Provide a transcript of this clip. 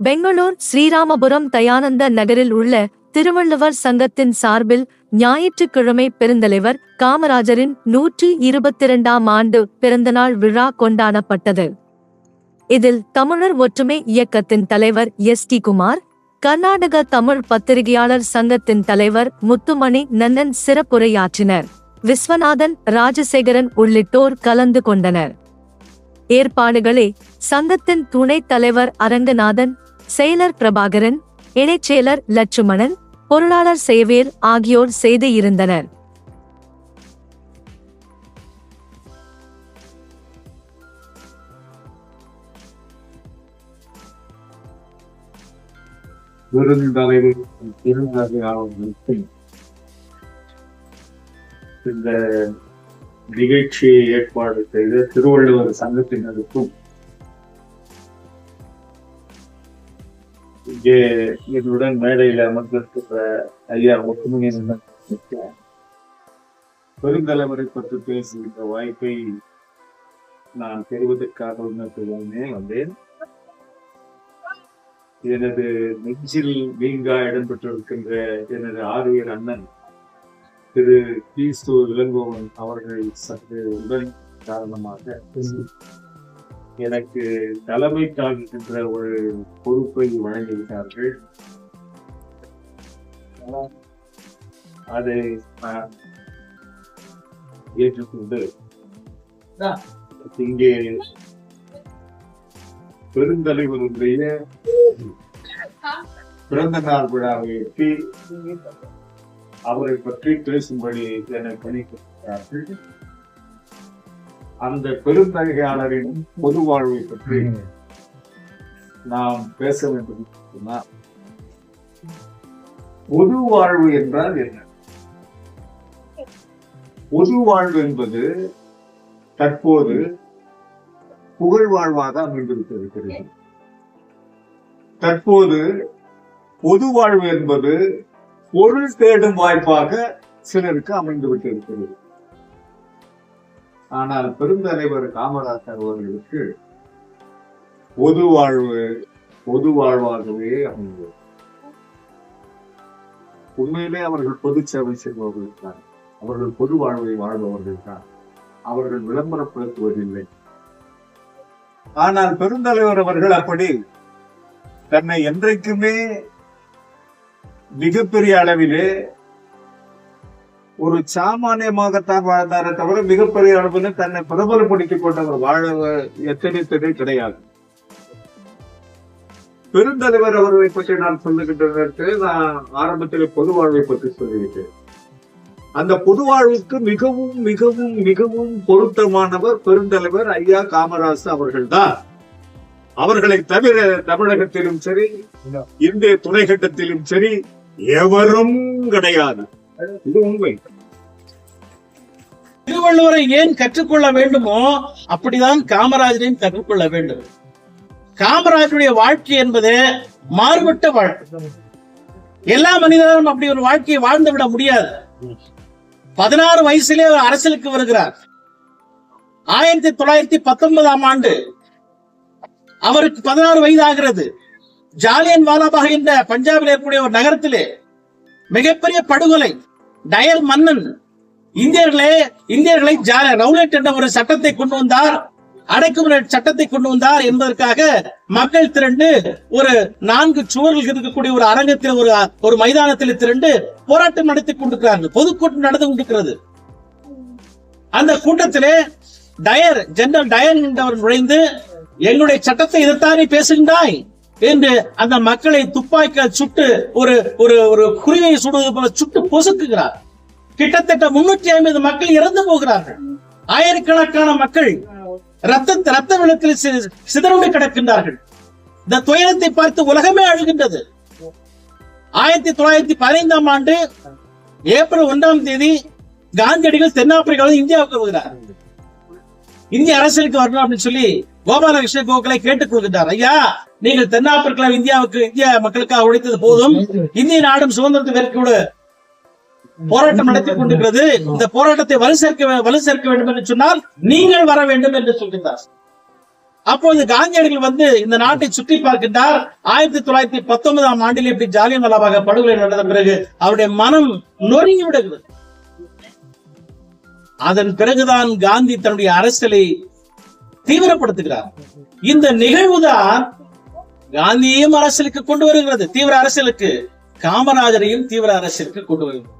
பெங்களூர் ஸ்ரீராமபுரம் தயானந்த நகரில் உள்ள திருவள்ளுவர் சங்கத்தின் சார்பில் ஞாயிற்றுக்கிழமை பெருந்தலைவர் காமராஜரின் நூற்றி இருபத்தி இரண்டாம் ஆண்டு பிறந்தநாள் விழா கொண்டாடப்பட்டது. இதில் தமிழர் ஒற்றுமை இயக்கத்தின் தலைவர் எஸ். டி. குமார் கர்நாடக தமிழ் பத்திரிகையாளர் சங்கத்தின் தலைவர் முத்துமணி நன்னன் சிறப்புரையாற்றினர். விஸ்வநாதன் ராஜசேகரன் உள்ளிட்டோர் கலந்து கொண்டனர். ஏற்பாடுகளை சங்கத்தின் துணைத் தலைவர் அரங்கநாதன் செயலர் பிரபாகரன் இணைச்செயலர் லட்சுமணன் பொருளாளர் சேவேர் ஆகியோர் செய்து இருந்தனர். விருந்தலைவர் பெருந்தகையாளர்களுக்கு இந்த நிகழ்ச்சியை ஏற்பாடு செய்த திருவள்ளுவர் சங்கத்தினருக்கும் இங்கே என்னுடன் மேடையில் அமர்ந்திருக்கிற ஐயா ஒற்றுமையின் பெருந்தலைவரை பற்றி பேசுகின்ற வாய்ப்பை நான் பெறுவதற்காக உணர்த்துவதே வந்தேன். எனது நெஞ்சில் நீங்கா இடம்பெற்றிருக்கின்ற எனது ஆரியர் அண்ணன் திரு கிறிஸ்து இளங்கோவன் அவர்கள் சற்று உடல் காரணமாக. எனக்கு தலைமை தாங்குகின்ற ஒரு பொறுப்பை வழங்கிவிட்டார்கள் அதை நான் ஏற்றுக்கொண்டு இங்கே பெருந்தலைவருடைய பிறந்த நாள் விழாவையொட்டி அவரை பற்றி பேசும்படி என்னை பணிக்கிறார்கள் அந்த பெருந்தகையாளரின் பொது வாழ்வை பற்றி நாம் பேச வேண்டும் சொன்னால் பொது வாழ்வு என்றால் என்ன? பொது வாழ்வு என்பது தற்போது புகழ் வாழ்வாக அமைந்திருக்கிறது. தற்போது பொது வாழ்வு என்பது பொருள் தேடும் வாய்ப்பாக சிலருக்கு அமைந்து விட்டிருக்கிறது ஆனால் பெருந்தலைவர் காமராஜர் அவர்களுக்கு பொது வாழ்வு பொது வாழ்வாகவே அமைந்தது. உண்மையிலே அவர்கள் பொது சேவை செய்பவர்கள் தான். அவர்கள் பொது வாழ்வை வாழ்பவர்கள் தான். அவர்கள் விளம்பரப்படுத்துவதில்லை. ஆனால் பெருந்தலைவர் அவர்கள் அப்படி தன்னை என்றைக்குமே மிகப்பெரிய அளவிலே ஒரு சாமானியமாகத்தான் வாழ்ந்தாரே தவிர மிகப்பெரிய அளவில் தன்னை பிரபலப்படுத்திக் கொண்டவர் வாழ எத்தனைத்ததே கிடையாது. பெருந்தலைவர் அவர்களை பற்றி நான் சொல்லுகின்ற நேரத்தில் நான் ஆரம்பத்தில் பொது வாழ்வை பற்றி சொல்லிவிட்டேன். அந்த பொது வாழ்வுக்கு மிகவும் மிகவும் மிகவும் பொருத்தமானவர் பெருந்தலைவர் ஐயா காமராசு அவர்கள்தான். அவர்களை தவிர தமிழகத்திலும் சரி இந்திய துணைக்கண்டத்திலும் சரி எவரும் கிடையாது. இது உண்மை. திருவள்ளுவரை ஏன் கற்றுக்கொள்ள வேண்டுமோ அப்படிதான் காமராஜரையும் கற்றுக்கொள்ள வேண்டும். காமராஜருடைய வாழ்க்கை என்பது மாறுபட்ட வாழ்க்கை. எல்லா மனிதனும் அப்படி ஒரு வாழ்க்கையை வாழ்ந்து விட முடியாது. பதினாறு வயசுலே அவர் அரசியலுக்கு வருகிறார். ஆயிரத்தி தொள்ளாயிரத்தி பத்தொன்பதாம் ஆண்டு அவருக்கு பதினாறு வயது ஆகிறது ஜாலியன் வாலாபாக என்ற பஞ்சாபில் இருக்கக்கூடிய ஒரு நகரத்திலே மிகப்பெரிய படுகொலை டயல் மன்னன் இந்தியர்களே இந்தியர்களை ரவுலட் என்ற ஒரு சட்டத்தை கொண்டு வந்தார். அடைக்குமுறை சட்டத்தை கொண்டு வந்தார் என்பதற்காக மக்கள் திரண்டு ஒரு நான்கு சுவர்கள் இருக்கக்கூடிய ஒரு அரங்கத்தில் ஒரு ஒரு மைதானத்தில் திரண்டு போராட்டம் நடத்தி கொண்டிருக்கிறார்கள். பொதுக்கூட்டம் நடந்து கொண்டிருக்கிறது. அந்த கூட்டத்திலே டயர் ஜெனரல் டயர் என்றவர் நுழைந்து எங்களுடைய சட்டத்தை எதிர்த்தானே பேசுகின்றாய். என்று அந்த மக்களை துப்பாக்கியால் சுட்டு ஒரு ஒரு ஒரு குருவியை சுடுவது போல சுட்டு பொசுக்குகிறார். கிட்டத்தட்ட முன்னூற்றி ஐம்பது மக்கள் இறந்து போகிறார்கள். ஆயிரக்கணக்கான மக்கள் ரத்த ரத்த விளக்கில் சி- கிடக்கின்றார்கள். இந்த துயரத்தை பார்த்து உலகமே அழுகின்றது. ஆயிரத்தி தொள்ளாயிரத்தி பதினைந்தாம் ஆண்டு ஏப்ரல் ஒன்றாம் தேதி காந்தியடிகள் தென்னாப்பிரிக்காவில் இந்தியாவுக்கு வருகிறார். இந்திய அரசியலுக்கு வரணும் அப்படின்னு சொல்லி கோபாலகிருஷ்ண கோகலை கேட்டுக் கொள்கின்றார். ஐயா நீங்கள் தென்னாப்பிரிக்கலாம் இந்தியாவுக்கு இந்திய மக்களுக்காக உழைத்தது போதும். இந்திய நாடும் சுதந்திரத்தை வெறுக்க போராட்டம் நடத்தி கொண்டிருக்கிறது. இந்த போராட்டத்தை வலு சேர்க்க வலு சேர்க்க வேண்டும் என்று சொன்னால் நீங்கள் வர வேண்டும் என்று சொல்கிறார் அப்போது காந்தியடிகள் வந்து இந்த நாட்டை சுற்றி பார்க்கின்றார். ஆயிரத்தி தொள்ளாயிரத்தி பத்தொன்பதாம் ஆண்டில் இப்படி ஜாலியன் வாலாபாக படுகொலை நடந்த பிறகு அவருடைய மனம் நொறுங்கி விடுகிறது. அதன் பிறகுதான் காந்தி தன்னுடைய அரசியலை தீவிரப்படுத்துகிறார். இந்த நிகழ்வுதான் காந்தியையும் அரசியலுக்கு கொண்டு வருகிறது. தீவிர அரசியலுக்கு. காமராஜரையும் தீவிர அரசியலுக்கு கொண்டு வருகிறது.